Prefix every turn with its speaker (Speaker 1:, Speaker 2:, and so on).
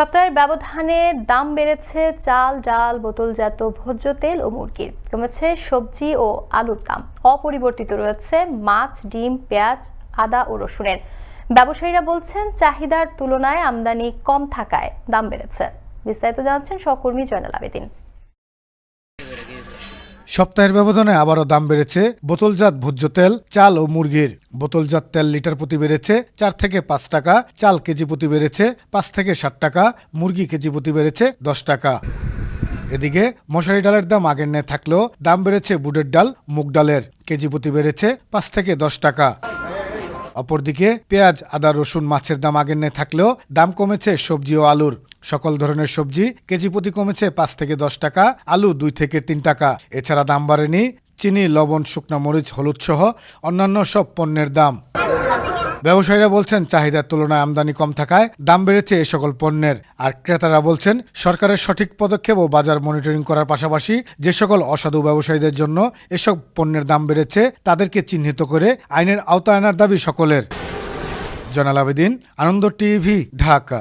Speaker 1: সপ্তাহের ব্যবধানে দাম বেড়েছে চাল, ডাল, বোতলজাত ভোজ্য তেল ও মুরগির কমেছে সবজি ও আলুর দাম। অপরিবর্তিত রয়েছে মাছ, ডিম, পেঁয়াজ, আদা ও রসুনের। ব্যবসায়ীরা বলছেন, চাহিদার তুলনায় আমদানি কম থাকায় দাম বেড়েছে। বিস্তারিত জানাচ্ছেন সহকর্মী জয়নাল আবেদিন।
Speaker 2: সপ্তাহের ব্যবধানে আবারও দাম বেড়েছে বোতলজাত ভোজ্য তেল, চাল ও মুরগির। বোতলজাত তেল লিটার প্রতি বেড়েছে চার থেকে পাঁচ টাকা, চাল কেজি প্রতি বেড়েছে পাঁচ থেকে ষাট টাকা, মুরগি কেজি প্রতি বেড়েছে দশ টাকা। এদিকে মশারি ডালের দাম আগের নেয় থাকলেও দাম বেড়েছে বুটের ডাল, মুগ ডালের কেজি প্রতি বেড়েছে পাঁচ থেকে দশ টাকা। অপরদিকে পেঁয়াজ, আদা, রসুন মাছের দাম আগের নেই থাকলেও দাম কমেছে সবজি ও আলুর। সকল ধরনের সবজি কেজি প্রতি কমেছে পাঁচ থেকে দশ টাকা, আলু দুই থেকে তিন টাকা। এছাড়া দাম বাড়েনি। চিনি, লবণ, শুকনা মরিচ হলুদ সহ অন্যান্য সব পণ্যের দাম। ব্যবসায়ীরা বলছেন চাহিদার তুলনায় আমদানি কম থাকায় দাম বেড়েছে এ সকল পণ্যের। আর ক্রেতারা বলছেন, সরকারের সঠিক পদক্ষেপ ও বাজার মনিটরিং করার পাশাপাশি যে সকল অসাধু ব্যবসায়ীদের জন্য এসব পণ্যের দাম বেড়েছে, তাদেরকে চিহ্নিত করে আইনের আওতায় আনার দাবি সকলের। জনাল আবেদিন, আনন্দ টিভি, ঢাকা।